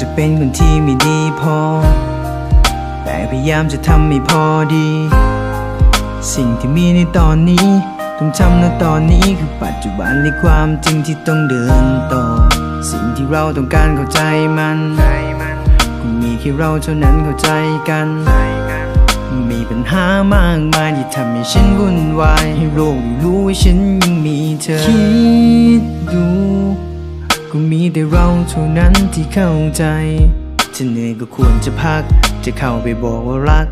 จะเป็นคนที่ไม่ดีพอ แต่พยายามจะทำให้พอดี สิ่งที่มีในตอนนี้ ต้องทำในตอนนี้คือปัจจุบันในความจริงที่ต้องเดินต่อ สิ่งที่เราต้องการเข้าใจมันคงมีแค่เราเท่านั้นเข้าใจกัน มีปัญหามากมายที่ทำให้ฉันวุ่นวายให้โลกรู้ว่าฉันยังมีเธอ คิดดู ก็มีแต่เราเท่านั้นที่เข้าใจ จะเหนื่อยก็ควรจะพัก จะเข้าไปบอกว่ารัก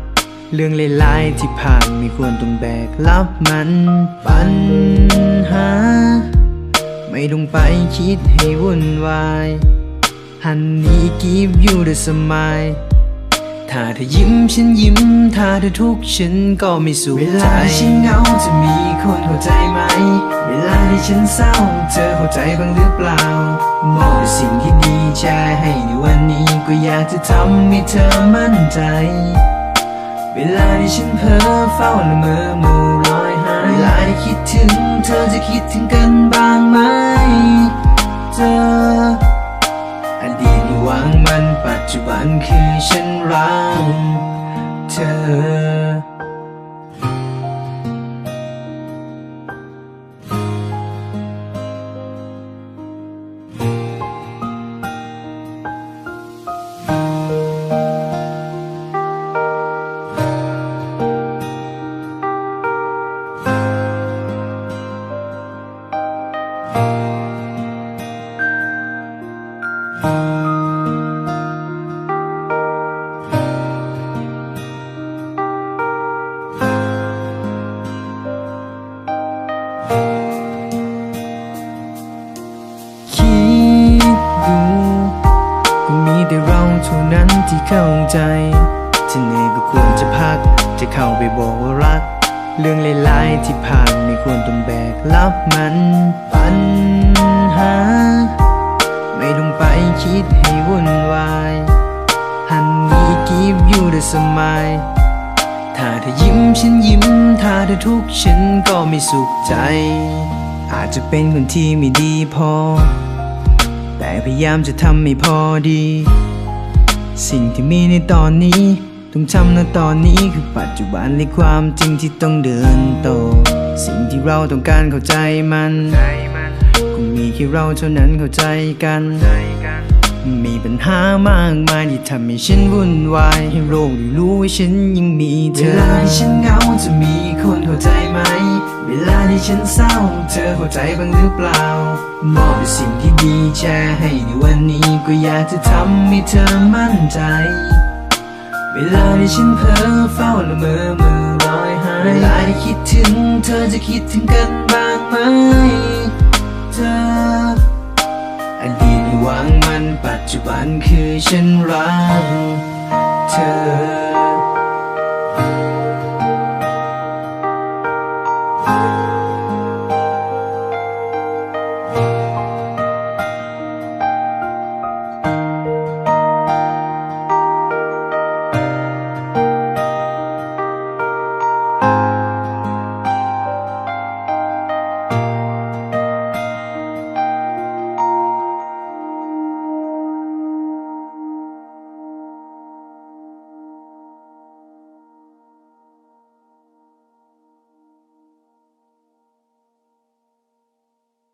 เรื่องเลายๆที่ผ่านไม่ควรต้องแบกรับมันปัญหา ไม่ต้องไปคิดให้วุ่นวาย Honey give you the smile ถ้าเธอยิ้มฉันยิ้ม ถ้าเธอทุกข์ฉันก็ไม่สุขใจ เวลาที่ฉันเหงาจะมีคนเข้าใจไหม เวลาที่ฉันเศร้า เธอเข้าใจบ้างหรือเปล่ามองสิ่งที่ดีใจให้ในวันนี้ก็อยากจะทำให้เธอมั่นใจ เวลาที่ฉันเพ้อเฝ้าละเมอมูลอยหายเวลาที่คิดถึง เธอจะคิดถึงกันบ้างไหม ที่เข้าใจจะเหนื่อยก็ควรจะพัก จะเข้าไปบอกว่ารัก เรื่องเลายๆที่ผ่านไม่ควรต้องแบกรับมันปัญหา ไม่ต้องไปคิดให้วุ่นวาย Honey give you the smile ถ้าเธอยิ้มฉันยิ้ม ถ้าเธอทุกข์ฉันก็ไม่สุขใจ อาจจะเป็นคนที่ไม่ดีพอ แต่พยายามจะทำให้พอดี สิ่งที่มีในตอนนี้ ต้องทำในตอนนี้คือปัจจุบันในความจริงที่ต้องเดินต่อสิ่งที่เราต้องการเข้าใจมันคงมีแค่เราเท่านั้นเข้าใจกัน มีปัญหามากมายที่ทำให้ฉันวุ่นวายให้โลกได้รู้ว่าฉันยังมีเธอเวลาที่ฉันเหงาจะมีคนเข้าใจไหม เวลาที่ฉันเศร้า เธอเข้าใจบ้างหรือเปล่ามอบสิ่งที่ดีแชร์ให้ในวันนี้ก็อยากจะทำให้เธอมั่นใจ เวลาที่ฉันเพ้อเฝ้าละเมอมือลอยหายเวลาที่คิดถึง เธอจะคิดถึงกันบ้างไหมเธออดีตที่วังมันปัจจุบันคือฉันรักเธอ